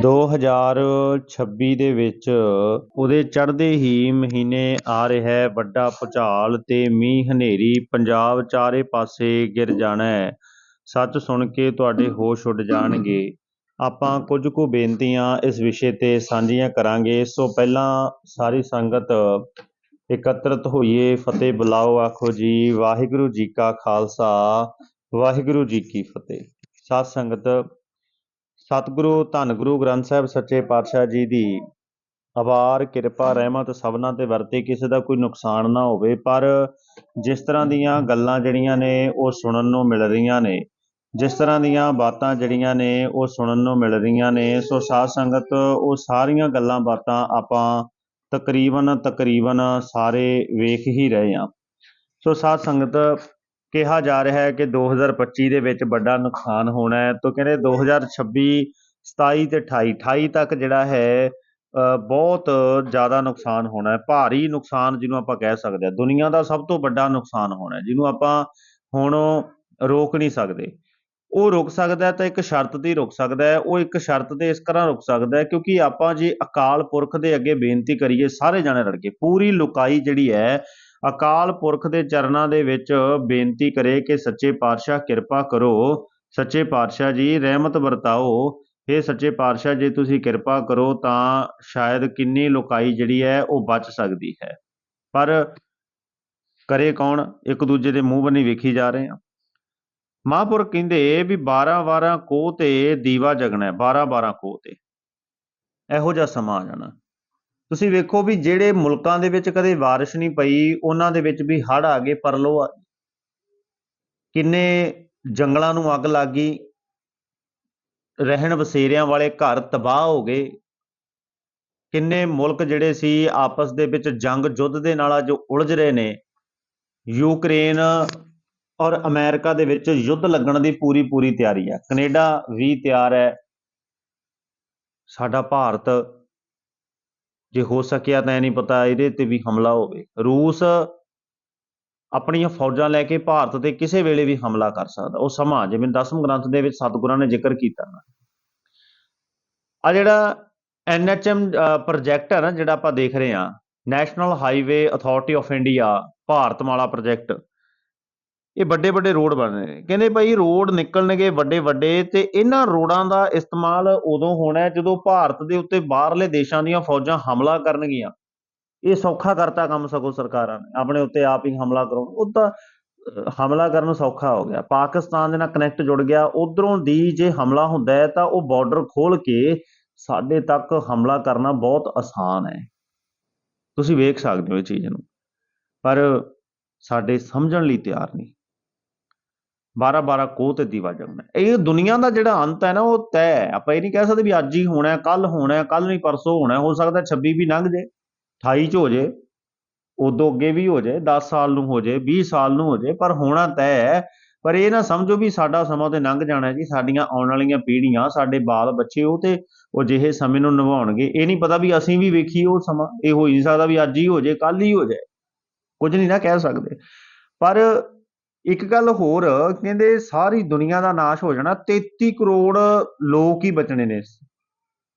2026 ਦੇ ਵਿੱਚ ਉਹਦੇ ਚੜ੍ਹਦੇ ਹੀ ਮਹੀਨੇ ਆ ਰਿਹਾ ਹੈ। ਵੱਡਾ ਭੁਚਾਲ ਤੇ ਮੀਂਹ ਹਨੇਰੀ, ਪੰਜਾਬ ਚਾਰੇ ਪਾਸੇ ਗਿਰ ਜਾਣਾ ਹੈ। ਸੱਚ ਸੁਣ ਕੇ ਤੁਹਾਡੇ ਹੋਸ਼ ਉੱਡ ਜਾਣਗੇ। ਆਪਾਂ ਕੁਝ ਕੁ ਬੇਨਤੀਆਂ ਇਸ ਵਿਸ਼ੇ ਤੇ ਸਾਂਝੀਆਂ ਕਰਾਂਗੇ। ਸੋ ਪਹਿਲਾਂ ਸਾਰੀ ਸੰਗਤ ਇਕੱਤਰਤ ਹੋਈਏ। ਫਤਿਹ ਬੁਲਾਓ, ਆਖੋ ਜੀ। ਵਾਹਿਗੁਰੂ ਜੀ ਕਾ ਖਾਲਸਾ, ਵਾਹਿਗੁਰੂ ਜੀ ਕੀ ਫਤਿਹ। ਸਾਧ ਸੰਗਤ ਸਤਿਗੁਰੂ ਧੰਨ ਗੁਰੂ ਗ੍ਰੰਥ ਸਾਹਿਬ, ਸੱਚੇ ਪਾਤਸ਼ਾਹ ਜੀ ਦੀ ਆਵਾਰ ਕਿਰਪਾ, ਰਹਿਮਤ ਸਭਨਾਂ ਤੇ ਵਰਤੇ ਕਿਸੇ ਦਾ ਕੋਈ ਨੁਕਸਾਨ ਨਾ ਹੋਵੇ, ਪਰ ਜਿਸ ਤਰ੍ਹਾਂ ਦੀਆਂ ਗੱਲਾਂ ਜਿਹੜੀਆਂ ਨੇ ਉਹ ਸੁਣਨ ਨੂੰ ਮਿਲ ਰਹੀਆਂ ਨੇ, ਜਿਸ ਤਰ੍ਹਾਂ ਦੀਆਂ ਬਾਤਾਂ ਜਿਹੜੀਆਂ ਨੇ ਉਹ ਸੁਣਨ ਨੂੰ ਮਿਲ ਰਹੀਆਂ ਨੇ, ਸੋ ਸਾਧ ਸੰਗਤ, ਉਹ ਸਾਰੀਆਂ ਗੱਲਾਂ ਬਾਤਾਂ ਆਪਾਂ ਤਕਰੀਬਨ ਤਕਰੀਬਨ ਸਾਰੇ ਵੇਖ ਹੀ ਰਹੇ ਹਾਂ। ਸੋ ਸਾਧ ਸੰਗਤ ਕਿਹਾ ਜਾ ਰਿਹਾ ਹੈ ਕਿ 2025 ਦੇ ਵਿੱਚ ਵੱਡਾ ਨੁਕਸਾਨ ਹੋਣਾ ਹੈ ਤਾਂ ਕਹਿੰਦੇ 2026 27 ਤੇ 28 28 ਤੱਕ ਜਿਹੜਾ ਹੈ ਅ, ਬਹੁਤ ਜ਼ਿਆਦਾ ਨੁਕਸਾਨ ਹੋਣਾ ਹੈ ਭਾਰੀ ਨੁਕਸਾਨ ਜਿਹਨੂੰ ਆਪਾਂ ਕਹਿ ਸਕਦੇ ਹਾਂ। ਦੁਨੀਆ ਦਾ ਸਭ ਤੋਂ ਵੱਡਾ ਨੁਕਸਾਨ ਹੋਣਾ ਹੈ ਜਿਹਨੂੰ ਆਪਾਂ ਹੁਣ ਰੋਕ ਨਹੀਂ ਸਕਦੇ। ਉਹ ਰੁਕ ਸਕਦਾ ਤਾਂ ਇੱਕ ਸ਼ਰਤ ਤੇ ਰੁਕ ਸਕਦਾ ਹੈ। ਉਹ ਇੱਕ ਸ਼ਰਤ ਤੇ ਇਸ ਤਰ੍ਹਾਂ ਰੁਕ ਸਕਦਾ ਹੈ ਕਿਉਂਕਿ ਆਪਾਂ ਜੇ ਅਕਾਲ ਪੁਰਖ ਦੇ ਅੱਗੇ ਬੇਨਤੀ ਕਰੀਏ ਸਾਰੇ ਜਾਣੇ ਰਲ ਕੇ ਪੂਰੀ ਲੁਕਾਈ ਜਿਹੜੀ ਹੈ ਅਕਾਲ ਪੁਰਖ ਦੇ ਚਰਨਾਂ ਦੇ ਵਿੱਚ ਬੇਨਤੀ ਕਰੇ ਕਿ ਸੱਚੇ ਪਾਤਸ਼ਾਹ ਕਿਰਪਾ ਕਰੋ। ਸੱਚੇ ਪਾਤਸ਼ਾਹ ਜੀ, ਰਹਿਮਤ ਵਰਤਾਓ। ਇਹ ਸੱਚੇ ਪਾਤਸ਼ਾਹ, ਜੇ ਤੁਸੀਂ ਕਿਰਪਾ ਕਰੋ ਤਾਂ ਸ਼ਾਇਦ ਕਿੰਨੀ ਲੁਕਾਈ ਜਿਹੜੀ ਹੈ ਉਹ ਬਚ ਸਕਦੀ ਹੈ। ਪਰ ਕਰੇ ਕੌਣ? ਇੱਕ ਦੂਜੇ ਦੇ ਮੂੰਹ ਬੰਨੀ ਵੇਖੀ ਜਾ ਰਹੇ ਆ ਮਹਾਂਪੁਰਖ ਕਹਿੰਦੇ ਵੀ 12 12 ਕੋਹ ਤੇ ਦੀਵਾ ਜਗਣਾ ਹੈ। 12 12 ਕੋਹ ਤੇ। ਇਹੋ ਜਿਹਾ ਸਮਾਂ ਆ ਜਾਣਾ। ਤੁਸੀਂ ਵੇਖੋ ਵੀ ਜਿਹੜੇ ਮੁਲਕਾਂ ਦੇ ਵਿੱਚ ਕਦੇ ਬਾਰਿਸ਼ ਨਹੀਂ ਪਈ, ਉਹਨਾਂ ਦੇ ਵਿੱਚ ਵੀ ਹੜ੍ਹ ਆ ਗਏ ਪਰਲੋ ਆ ਕਿੰਨੇ ਜੰਗਲਾਂ ਨੂੰ ਅੱਗ ਲੱਗ ਗਈ, ਰਹਿਣ ਬਸੇਰਿਆਂ ਵਾਲੇ ਘਰ ਤਬਾਹ ਹੋ ਗਏ, ਕਿੰਨੇ ਮੁਲਕ ਜਿਹੜੇ ਸੀ ਆਪਸ ਦੇ ਵਿੱਚ ਜੰਗ ਯੁੱਧ ਦੇ ਨਾਲ ਅੱਜ ਉਲਝ ਰਹੇ ਨੇ, ਯੂਕਰੇਨ ਔਰ ਅਮਰੀਕਾ ਦੇ ਵਿੱਚ ਯੁੱਧ ਲੱਗਣ ਦੀ ਪੂਰੀ ਪੂਰੀ ਤਿਆਰੀ ਹੈ, ਕੈਨੇਡਾ ਵੀ ਤਿਆਰ ਹੈ, ਸਾਡਾ ਭਾਰਤ ਜੇ ਹੋ ਸਕਿਆ ਤਾਂ ਇਹ ਨਹੀਂ ਪਤਾ ਇਹਦੇ ਤੇ ਵੀ ਹਮਲਾ ਹੋਵੇ। ਰੂਸ ਆਪਣੀਆਂ ਫੌਜਾਂ ਲੈ ਕੇ ਭਾਰਤ ਤੇ ਕਿਸੇ ਵੇਲੇ ਵੀ ਹਮਲਾ ਕਰ ਸਕਦਾ। ਉਹ ਸਮਾਂ, ਜਿਵੇਂ ਦਸਮ ਗ੍ਰੰਥ ਦੇ ਵਿੱਚ ਸਤਿਗੁਰਾਂ ਨੇ ਜ਼ਿਕਰ ਕੀਤਾ ਨਾ। ਆ ਜਿਹੜਾ ਐਨਐਚਐਮ ਪ੍ਰੋਜੈਕਟ ਹੈ ਨਾ ਜਿਹੜਾ ਆਪਾਂ ਦੇਖ ਰਹੇ ਹਾਂ national highway authority of India Bharatmala project ਇਹ ਵੱਡੇ ਵੱਡੇ ਰੋਡ ਬਣ ਰਹੇ ਨੇ। ਕਹਿੰਦੇ ਭਾਈ ਰੋਡ ਨਿਕਲਣਗੇ ਵੱਡੇ ਵੱਡੇ ਤੇ ਇਹਨਾਂ ਰੋਡਾਂ ਦਾ ਇਸਤੇਮਾਲ ਉਦੋਂ ਹੋਣਾ ਜਦੋਂ ਭਾਰਤ ਦੇ ਉੱਤੇ ਬਾਹਰਲੇ ਦੇਸ਼ਾਂ ਦੀਆਂ ਫੌਜਾਂ ਹਮਲਾ ਕਰਨਗੀਆਂ। ਇਹ ਸੌਖਾ ਕਰਤਾ ਕੰਮ ਸਗੋਂ ਸਰਕਾਰਾਂ ਨੇ। ਆਪਣੇ ਉੱਤੇ ਆਪ ਹੀ ਹਮਲਾ ਕਰੋ। ਉਹ ਤਾਂ ਹਮਲਾ ਕਰਨ ਸੌਖਾ ਹੋ ਗਿਆ। ਪਾਕਿਸਤਾਨ ਦੇ ਨਾਲ ਕਨੈਕਟ ਜੁੜ ਗਿਆ। ਉਧਰੋਂ ਦੀ ਜੇ ਹਮਲਾ ਹੁੰਦਾ ਹੈ ਤਾਂ ਉਹ ਬਾਰਡਰ ਖੋਲ ਕੇ ਸਾਡੇ ਤੱਕ ਹਮਲਾ ਕਰਨਾ ਬਹੁਤ ਆਸਾਨ ਹੈ। ਤੁਸੀਂ ਵੇਖ ਸਕਦੇ ਹੋ ਇਹ ਚੀਜ਼ ਨੂੰ। ਪਰ ਸਾਡੇ ਸਮਝਣ ਲਈ ਤਿਆਰ ਨਹੀਂ। 12 12 ਕੋਹ ਤੇ ਦੀਵਾ ਜਗਣਾ ਇਹ ਦੁਨੀਆ ਦਾ ਜਿਹੜਾ ਅੰਤ ਹੈ ਨਾ, ਉਹ ਤੈਅ ਹੈ। ਆਪਾਂ ਇਹ ਨਹੀਂ ਕਹਿ ਸਕਦੇ ਵੀ ਅੱਜ ਹੀ ਹੋਣਾ ਕੱਲ ਹੋਣਾ ਕੱਲ ਨਹੀਂ ਪਰਸੋਂ ਹੋਣਾ ਹੋ। ਸਕਦਾ 26 ਵੀ ਲੰਘ ਜੇ 28 ਚ ਹੋ ਜੇ, ਉਦੋਂ ਅੱਗੇ ਵੀ ਹੋ ਜੇ 10 ਸਾਲ ਨੂੰ ਹੋ ਜੇ 20 ਸਾਲ ਨੂੰ ਹੋ ਜੇ, ਪਰ ਹੋਣਾ ਤੈਅ ਹੈ। ਪਰ ਇਹ ਨਾ ਸਮਝੋ ਵੀ ਸਾਡਾ ਸਮਾਂ ਤੇ ਲੰਘ ਜਾਣਾ ਜੀ। ਸਾਡੀਆਂ ਆਉਣ ਵਾਲੀਆਂ ਪੀੜ੍ਹੀਆਂ, ਸਾਡੇ ਬਾਲ ਬੱਚੇ, ਉਹ ਤੇ ਉਹ ਜਿਹੇ ਸਮੇਂ ਨੂੰ ਨਿਭਾਉਣਗੇ। ਇਹ ਨਹੀਂ ਪਤਾ ਵੀ ਅਸੀਂ ਵੀ ਵੇਖੀਏ ਉਹ ਸਮਾਂ। ਇਹ ਹੋ ਨਹੀਂ ਸਕਦਾ ਵੀ ਅੱਜ ਹੀ ਹੋ ਜੇ ਕੱਲ ਹੀ ਹੋ ਜਾਏ। ਕੁਝ ਨਹੀਂ ਨਾ ਕਹਿ ਸਕਦੇ। ਪਰ ਇੱਕ ਗੱਲ ਹੋਰ, ਕਹਿੰਦੇ ਸਾਰੀ ਦੁਨੀਆ ਦਾ ਨਾਸ਼ ਹੋ ਜਾਣਾ 33 ਕਰੋੜ ਲੋਕ ਹੀ ਬਚਣੇ ਨੇ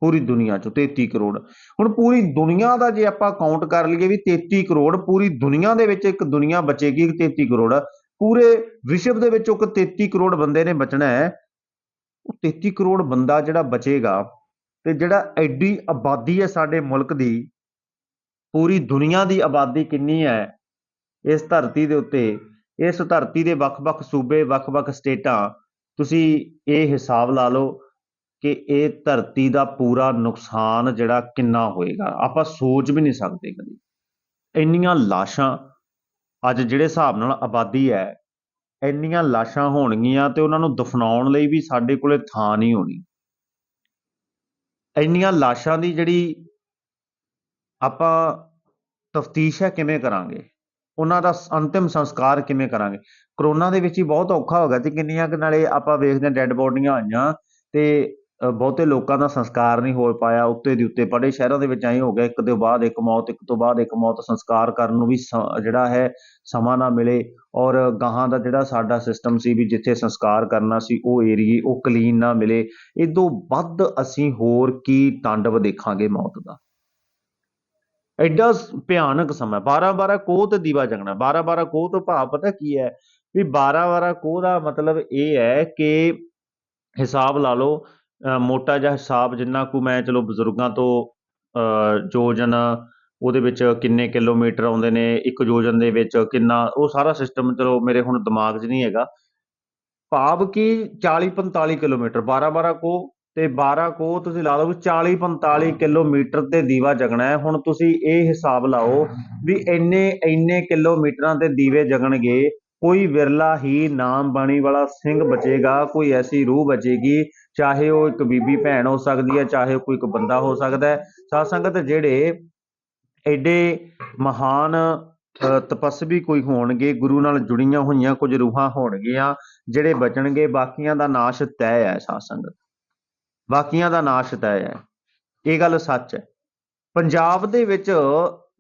ਪੂਰੀ ਦੁਨੀਆ ਚੋਂ 33 ਕਰੋੜ। ਹੁਣ ਪੂਰੀ ਦੁਨੀਆ ਦਾ ਜੇ ਆਪਾਂ ਕਾਊਂਟ ਕਰ ਲਈਏ ਵੀ 33 ਕਰੋੜ, ਪੂਰੀ ਦੁਨੀਆ ਦੇ ਵਿੱਚ ਇੱਕ ਦੁਨੀਆ ਬਚੇਗੀ 33 ਕਰੋੜ। ਪੂਰੇ ਵਿਸ਼ਵ ਦੇ ਵਿੱਚੋਂ ਉਹ 33 ਕਰੋੜ ਬੰਦੇ ਨੇ ਬਚਣਾ ਹੈ। ਉਹ 33 ਕਰੋੜ ਬੰਦਾ ਜਿਹੜਾ ਬਚੇਗਾ ਤੇ ਜਿਹੜਾ ਐਡੀ ਆਬਾਦੀ ਹੈ ਸਾਡੇ ਮੁਲਕ ਦੀ, ਪੂਰੀ ਦੁਨੀਆ ਦੀ ਆਬਾਦੀ ਕਿੰਨੀ ਹੈ? ਇਸ ਧਰਤੀ ਦੇ ਉੱਤੇ ਇਸ ਧਰਤੀ ਦੇ ਵੱਖ-ਵੱਖ ਸੂਬੇ, ਵੱਖ-ਵੱਖ ਸਟੇਟਾਂ, ਤੁਸੀਂ ਇਹ ਹਿਸਾਬ ਲਾ ਲਓ ਕਿ ਇਹ ਧਰਤੀ ਦਾ ਪੂਰਾ ਨੁਕਸਾਨ ਜਿਹੜਾ ਕਿੰਨਾ ਹੋਏਗਾ? ਆਪਾਂ ਸੋਚ ਵੀ ਨਹੀਂ ਸਕਦੇ ਕਦੀ। ਇੰਨੀਆਂ ਲਾਸ਼ਾਂ ਅੱਜ ਜਿਹੜੇ ਹਿਸਾਬ ਨਾਲ ਆਬਾਦੀ ਹੈ, ਇੰਨੀਆਂ ਲਾਸ਼ਾਂ ਹੋਣਗੀਆਂ ਤੇ ਉਹਨਾਂ ਨੂੰ ਦਫਨਾਉਣ ਲਈ ਵੀ ਸਾਡੇ ਕੋਲੇ ਥਾਂ ਨਹੀਂ ਹੋਣੀ। ਇੰਨੀਆਂ ਲਾਸ਼ਾਂ ਦੀ ਜਿਹੜੀ ਆਪਾਂ ਤਫਤੀਸ਼ ਹੈ ਕਿਵੇਂ ਕਰਾਂਗੇ? ਉਹਨਾਂ ਦਾ ਅੰਤਿਮ ਸੰਸਕਾਰ ਕਿਵੇਂ ਕਰਾਂਗੇ? ਕਰੋਨਾ ਦੇ ਵਿੱਚ ਹੀ ਬਹੁਤ ਔਖਾ ਹੋ ਗਿਆ ਤੇ ਕਿੰਨੀਆਂ ਕੁ ਨਾਲੇ ਆਪਾਂ ਵੇਖਦੇ ਹਾਂ ਡੈੱਡ ਬੋਡੀਆਂ ਆਈਆਂ ਤੇ ਬਹੁਤੇ ਲੋਕਾਂ ਦਾ ਸੰਸਕਾਰ ਨਹੀਂ ਹੋ ਪਾਇਆ, ਉੱਤੇ ਦੀ ਉੱਤੇ ਬੜੇ ਸ਼ਹਿਰਾਂ ਦੇ ਵਿੱਚ ਐਂ ਹੋ ਗਿਆ, ਇੱਕ ਦੇ ਬਾਅਦ ਇੱਕ ਮੌਤ, ਇੱਕ ਤੋਂ ਬਾਅਦ ਇੱਕ ਮੌਤ, ਸੰਸਕਾਰ ਕਰਨ ਨੂੰ ਵੀ ਸ- ਜਿਹੜਾ ਹੈ, ਸਮਾਂ ਨਾ ਮਿਲੇ ਔਰ ਗਾਹਾਂ ਦਾ ਜਿਹੜਾ ਸਾਡਾ ਸਿਸਟਮ ਸੀ ਵੀ ਜਿੱਥੇ ਸੰਸਕਾਰ ਕਰਨਾ ਸੀ, ਉਹ ਏਰੀਏ ਉਹ ਕਲੀਨ ਨਾ ਮਿਲੇ ਇਦੋਂ ਵੱਧ ਅਸੀਂ ਹੋਰ ਕੀ ਤਾਂਡਵ ਦੇਖਾਂਗੇ ਮੌਤ ਦਾ? ਐਡਾ ਸ- ਭਿਆਨਕ ਸਮਾਂ 12 12 ਕੋਹ ਤੇ ਦੀਵਾ ਜਗਣਾ 12 12 ਕੋਹ ਤੋਂ ਭਾਵ ਪਤਾ ਕੀ ਹੈ? ਵੀ 12 12 ਕੋਹ ਦਾ ਮਤਲਬ ਇਹ ਹੈ ਕਿ ਹਿਸਾਬ ਲਾ ਲਓ ਮੋਟਾ ਜਿਹਾ ਹਿਸਾਬ ਜਿੰਨਾ ਕੁ ਮੈਂ ਚਲੋ ਬਜ਼ੁਰਗਾਂ ਤੋਂ ਅ, ਯੋਜਨ ਉਹਦੇ ਵਿੱਚ ਕਿੰਨੇ ਕਿਲੋਮੀਟਰ ਆਉਂਦੇ ਨੇ ਇੱਕ ਯੋਜਨ ਦੇ ਵਿੱਚ ਕਿੰਨਾ ਉਹ ਸਾਰਾ ਸਿਸਟਮ ਚਲੋ ਮੇਰੇ ਹੁਣ ਦਿਮਾਗ 'ਚ ਨਹੀਂ ਹੈਗਾ। ਭਾਵ ਕਿ 40 45 ਕਿਲੋਮੀਟਰ 12 12 ਕੋ ਤੇ 12 ਕੋ ਤੁਸੀਂ ਲਾ ਲਓ ਵੀ 40 45 ਕਿਲੋਮੀਟਰ ਤੇ ਦੀਵਾ ਜਗਣਾ ਹੈ। ਹੁਣ ਤੁਸੀਂ ਇਹ ਹਿਸਾਬ ਲਾਓ ਵੀ ਇੰਨੇ ਇੰਨੇ ਕਿਲੋਮੀਟਰਾਂ ਤੇ ਦੀਵੇ ਜਗਣਗੇ, ਕੋਈ ਵਿਰਲਾ ਹੀ ਨਾਮ ਬਾਣੀ ਵਾਲਾ ਸਿੰਘ ਬਚੇਗਾ, ਕੋਈ ਐਸੀ ਰੂਹ ਬਚੇਗੀ, ਚਾਹੇ ਉਹ ਇੱਕ ਬੀਬੀ ਭੈਣ ਹੋ ਸਕਦੀ ਹੈ, ਚਾਹੇ ਉਹ ਕੋਈ ਇੱਕ ਬੰਦਾ ਹੋ ਸਕਦਾ ਹੈ। ਸਾਧ ਸੰਗਤ ਜਿਹੜੇ ਐਡੇ ਮਹਾਨ ਤਪਸਵੀ ਕੋਈ ਹੋਣਗੇ, ਗੁਰੂ ਨਾਲ ਜੁੜੀਆਂ ਹੋਈਆਂ ਕੁਝ ਰੂਹਾਂ ਹੋਣਗੀਆਂ, ਜਿਹੜੇ ਬਚਣਗੇ, ਬਾਕੀਆਂ ਦਾ ਨਾਸ਼ ਤੈਅ ਹੈ ਸਾਧ ਸੰਗਤ। ਬਾਕੀਆਂ ਦਾ ਨਾਸ਼ ਤੈਅ ਹੈ। ਇਹ ਗੱਲ ਸੱਚ ਹੈ। ਪੰਜਾਬ ਦੇ ਵਿੱਚ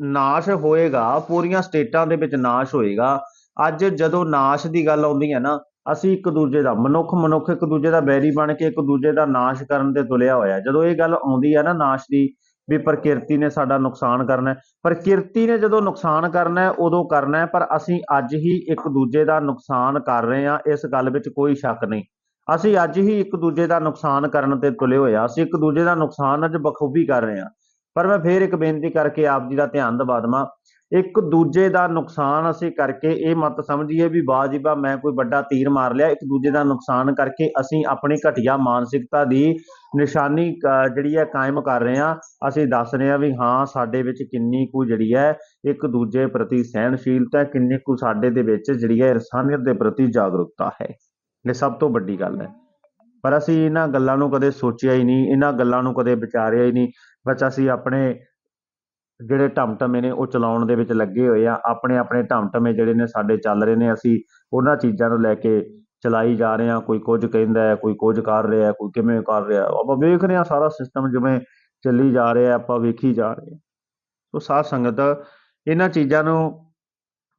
ਨਾਸ਼ ਹੋਏਗਾ, ਪੂਰੀਆਂ ਸਟੇਟਾਂ ਦੇ ਵਿੱਚ ਨਾਸ਼ ਹੋਏਗਾ। ਅੱਜ ਜਦੋਂ ਨਾਸ਼ ਦੀ ਗੱਲ ਆਉਂਦੀ ਹੈ ਨਾ, ਅਸੀਂ ਇੱਕ ਦੂਜੇ ਦਾ, ਮਨੁੱਖ ਮਨੁੱਖ ਇੱਕ ਦੂਜੇ ਦਾ ਬੈਰੀ ਬਣ ਕੇ ਇੱਕ ਦੂਜੇ ਦਾ ਨਾਸ਼ ਕਰਨ ਤੇ ਤੁਲਿਆ ਹੋਇਆ। ਜਦੋਂ ਇਹ ਗੱਲ ਆਉਂਦੀ ਹੈ ਨਾ ਨਾਸ਼ ਦੀ, ਵੀ ਪ੍ਰਕਿਰਤੀ ਨੇ ਸਾਡਾ ਨੁਕਸਾਨ ਕਰਨਾ ਹੈ। ਪ੍ਰਕਿਰਤੀ ਨੇ ਜਦੋਂ ਨੁਕਸਾਨ ਕਰਨਾ ਹੈ, ਉਦੋਂ ਕਰਨਾ ਹੈ, ਪਰ ਅਸੀਂ ਅੱਜ ਹੀ ਇੱਕ ਦੂਜੇ ਦਾ ਨੁਕਸਾਨ ਕਰ ਰਹੇ ਹਾਂ, ਇਸ ਗੱਲ ਵਿੱਚ ਕੋਈ ਸ਼ੱਕ ਨਹੀਂ। ਅਸੀਂ ਅੱਜ ਹੀ ਇੱਕ ਦੂਜੇ ਦਾ ਨੁਕਸਾਨ ਕਰਨ ਤੇ ਤੁਲੇ ਹੋਏ ਆ ਅਸੀਂ ਇੱਕ ਦੂਜੇ ਦਾ ਨੁਕਸਾਨ ਅੱਜ ਬਖੂਬੀ ਕਰ ਰਹੇ ਹਾਂ। ਪਰ ਮੈਂ ਫੇਰ ਇੱਕ ਬੇਨਤੀ ਕਰਕੇ ਆਪ ਜੀ ਦਾ ਧਿਆਨ ਦਿਵਾ ਦੇਵਾਂ। ਇੱਕ ਦੂਜੇ ਦਾ ਨੁਕਸਾਨ ਅਸੀਂ ਕਰਕੇ ਇਹ ਮਤ ਸਮਝੀਏ ਵੀ ਵਾਹ ਜੀ ਵਾਹ ਮੈਂ ਕੋਈ ਵੱਡਾ ਤੀਰ ਮਾਰ ਲਿਆ। ਇੱਕ ਦੂਜੇ ਦਾ ਨੁਕਸਾਨ ਕਰਕੇ ਅਸੀਂ ਆਪਣੀ ਘਟੀਆ ਮਾਨਸਿਕਤਾ ਦੀ ਨਿਸ਼ਾਨੀ ਜਿਹੜੀ ਹੈ ਕਾਇਮ ਕਰ ਰਹੇ ਹਾਂ। ਅਸੀਂ ਦੱਸ ਰਹੇ ਹਾਂ ਵੀ ਹਾਂ ਸਾਡੇ ਵਿੱਚ ਕਿੰਨੀ ਕੁ ਜਿਹੜੀ ਹੈ ਇੱਕ ਦੂਜੇ ਪ੍ਰਤੀ ਸਹਿਣਸ਼ੀਲਤਾ ਹੈ, ਕਿੰਨੀ ਕੁ ਸਾਡੇ ਦੇ ਵਿੱਚ ਜਿਹੜੀ ਹੈ ਇਨਸਾਨੀਅਤ ਦੇ ਪ੍ਰਤੀ ਜਾਗਰੂਕਤਾ ਹੈ। ਇਹ ਸਭ ਤੋਂ ਵੱਡੀ ਗੱਲ ਹੈ। ਪਰ ਅਸੀਂ ਇਹਨਾਂ ਗੱਲਾਂ ਨੂੰ ਕਦੇ ਸੋਚਿਆ ਹੀ ਨਹੀਂ, ਇਹਨਾਂ ਗੱਲਾਂ ਨੂੰ ਕਦੇ ਵਿਚਾਰਿਆ ਹੀ ਨਹੀਂ। ਬਸ ਅਸੀਂ ਆਪਣੇ ਜਿਹੜੇ ਟਮਟਮੇ ਨੇ ਉਹ ਚਲਾਉਣ ਦੇ ਵਿੱਚ ਲੱਗੇ ਹੋਏ ਆ। ਆਪਣੇ ਆਪਣੇ ਟਮਟਮੇ ਜਿਹੜੇ ਨੇ ਸਾਡੇ ਚੱਲ ਰਹੇ ਨੇ, ਅਸੀਂ ਉਹਨਾਂ ਚੀਜ਼ਾਂ ਨੂੰ ਲੈ ਕੇ ਚਲਾਈ ਜਾ ਰਹੇ ਹਾਂ। ਕੋਈ ਕੁਝ ਕਹਿੰਦਾ ਹੈ, ਕੋਈ ਕੁਝ ਕਰ ਰਿਹਾ ਕੋਈ ਕਿਵੇਂ ਕਰ ਰਿਹਾ ਹੈ। ਆਪਾਂ ਵੇਖ ਰਹੇ ਹਾਂ ਸਾਰਾ ਸਿਸਟਮ ਜਿਵੇਂ ਚੱਲੀ ਜਾ ਰਿਹਾ ਆਪਾਂ ਵੇਖੀ ਜਾ ਰਹੇ ਹਾਂ। ਸੋ ਸਾਧ ਸੰਗਤ, ਇਹਨਾਂ ਚੀਜ਼ਾਂ ਨੂੰ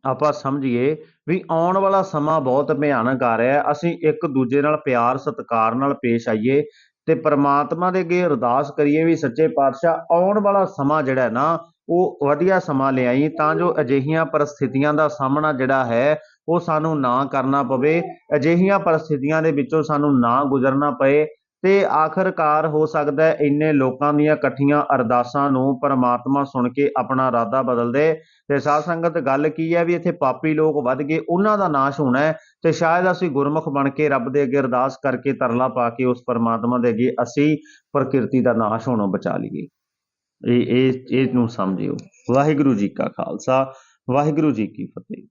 ਆਪਾਂ ਸਮਝੀਏ ਵੀ ਆਉਣ ਵਾਲਾ ਸਮਾਂ ਬਹੁਤ ਭਿਆਨਕ ਆ ਰਿਹਾ ਹੈ। ਅਸੀਂ ਇੱਕ ਦੂਜੇ ਨਾਲ ਪਿਆਰ, ਸਤਿਕਾਰ ਨਾਲ ਪੇਸ਼ ਆਈਏ ਤੇ ਪ੍ਰਮਾਤਮਾ ਦੇ ਅੱਗੇ ਅਰਦਾਸ ਕਰੀਏ ਵੀ ਸੱਚੇ ਪਾਤਸ਼ਾਹ, ਆਉਣ ਵਾਲਾ ਸਮਾਂ ਜਿਹੜਾ ਨਾ, ਉਹ ਵਧੀਆ ਸਮਾਂ ਲਿਆਈ ਤਾਂ ਜੋ ਅਜਿਹੀਆਂ ਪਰਿਸਥਿਤੀਆਂ ਦਾ ਸਾਹਮਣਾ ਜਿਹੜਾ ਹੈ, ਉਹ ਸਾਨੂੰ ਨਾ ਕਰਨਾ ਪਵੇ। ਅਜਿਹੀਆਂ ਪਰਿਸਥਿਤੀਆਂ ਦੇ ਵਿੱਚੋਂ ਸਾਨੂੰ ਨਾ ਗੁਜ਼ਰਨਾ ਪਏ। ਤੇ ਆਖਰਕਾਰ ਹੋ ਸਕਦਾ ਹੈ ਇੰਨੇ ਲੋਕਾਂ ਦੀਆਂ ਇਕੱਠੀਆਂ ਅਰਦਾਸਾਂ ਨੂੰ ਪਰਮਾਤਮਾ ਸੁਣ ਕੇ ਆਪਣਾ ਇਰਾਦਾ ਬਦਲ ਦੇ ਤੇ ਸਾਧ ਸੰਗਤ, ਗੱਲ ਕੀ ਹੈ ਵੀ ਇੱਥੇ ਪਾਪੀ ਲੋਕ ਵੱਧ ਗਏ, ਉਹਨਾਂ ਦਾ ਨਾਸ਼ ਹੋਣਾ ਹੈ ਤੇ ਸ਼ਾਇਦ ਅਸੀਂ ਗੁਰਮੁਖ ਬਣ ਕੇ ਰੱਬ ਦੇ ਅੱਗੇ ਅਰਦਾਸ ਕਰਕੇ ਤਰਲਾ ਪਾ ਕੇ ਉਸ ਪਰਮਾਤਮਾ ਦੇ ਅੱਗੇ ਅਸੀਂ ਪ੍ਰਕਿਰਤੀ ਦਾ ਨਾਸ਼ ਹੋਣੋਂ ਬਚਾ ਲਈਏ। ਇਹ ਇਹ ਨੂੰ ਸਮਝਿਓ। ਵਾਹਿਗੁਰੂ ਜੀ ਕਾ ਖਾਲਸਾ, ਵਾਹਿਗੁਰੂ ਜੀ ਕੀ ਫਤਿਹ।